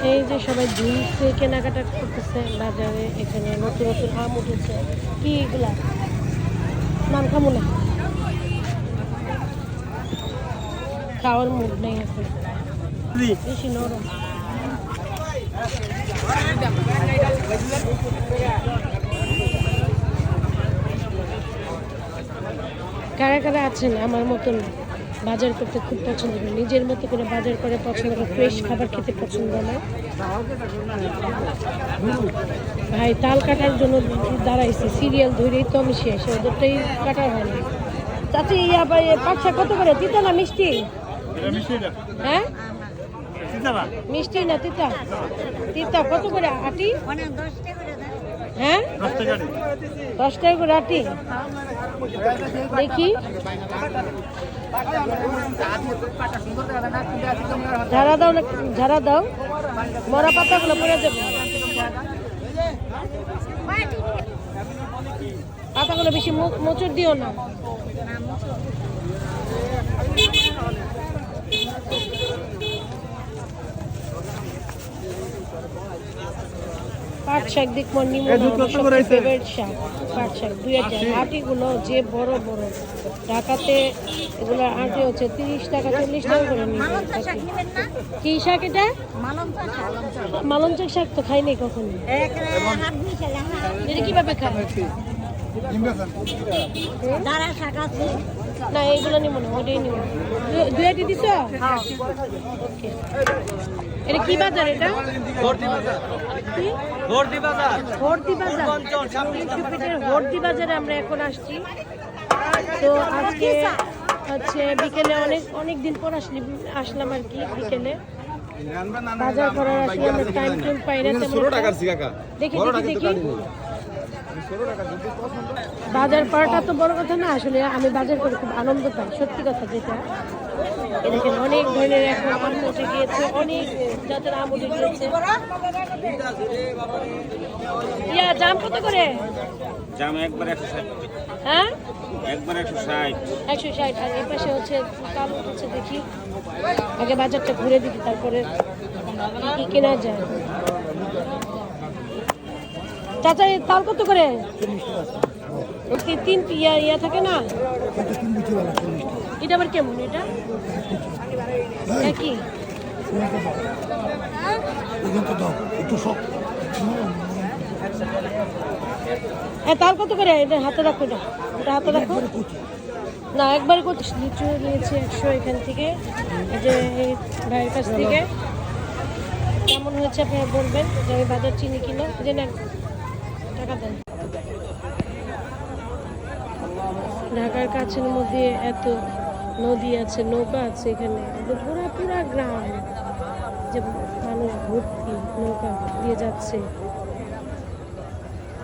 যে সবাই ঝুলছে কেনাকাটা করতেছে বাজারে, এখানে নতুন নতুন আম উঠেছে। কি এগুলা? নাম খামু না। খাওয়ার মুড নেই এখন। বেশি নরম। কারা কারা আছেন? আমার মতন বাজার করতে খুব পছন্দ করে। নিজের মতো করে বাজার করে পছন্দ করে ফ্রেশ খাবার খেতে পছন্দ আমার ভাই তাল কাটার জন্য দাঁড়াইছে সিরিয়াল ধরেই তো আমি শেষ ওদেরটাই কাটা হয় না। চাচি ইয়া ভাই পাকশা কত করে? তিতা না মিষ্টি? হ্যাঁ? মিষ্টি না তিতা? তিতা কত করে? আটি? হ্যাঁ? দশ করে আটি দেখি। ঝাড়া দাও ঝাড়া দাও। মরা পাতাগুলো পরে দেবো। পাতাগুলো বেশি মো- মোচড় দিও না। পাট শাক দিক মন নিমো ফেভারিট শাক পাট শাক দুই হাজার আটিগুলো যে বড় বড়। ঢাকাতে এগুলো আটি হচ্ছে তিরিশ টাকা চল্লিশ টাকা করে নিবে কি শাক এটা? মালঞ্চক শাক। তো খাইনি কখনো। এটা কীভাবে খায়? না এইগুলো নিব না ওইটাই নিব। দু- দুই আটি দিছ? ওকে। এটা কি বাজার এটা? কি? ভর্তি বাজার। ভর্তি বাজার। ইউপিটের ভর্তি বাজারে। আমরা এখন আসছি। তো আজকে হচ্ছে বিকেলে অনেক অনেক দিন পর আসলি আসলাম আর কি বিকেলে। বাজার করার আসলে আমরা টাইম টাইম পাই না তেমন দেখি দেখি দেখি। বাজার করাটা তো বড় কথা না আসলে আমি বাজার করে খুব আনন্দ পাই সত্যি কথা যেটা। দেখেন অনেক ধরনের এখন আম উঠে গিয়েছে অনেক জাতের আম উঠে গিয়েছে ইয়া জাম কত করে জাম একবার একশো ষাট হ্যাঁ একবার একশো ষাট একশো ষাট আর এই পাশে হচ্ছে কাল হচ্ছে দেখি আগে বাজারটা ঘুরে দিবি তারপরে কি কেনা যায় চাচা তাল কত করে তিন ইয়া ইয়া থাকে না এটা আবার কেমন এটা? একই? তাল কত করে? এটা হাতে রাখো এটা। এটা হাতে রাখো। না, একবার করতে লিচু নিয়েছি একশো এখান থেকে। এই যে ভাইয়ের কাছ থেকে। কেমন হয়েছে আপনারা বলবেন? যে আমি বাজার চিনি কিনা? যে নেন। টাকা দেন। ঢাকার কাছের মধ্যে এত নদী আছে, নৌকা আছে এখানে। পুরা পুরা গ্রাম যে মানুষ ভর্তি নৌকা দিয়ে যাচ্ছে।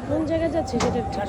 কোন জায়গায় যাচ্ছে সেটা ঠিক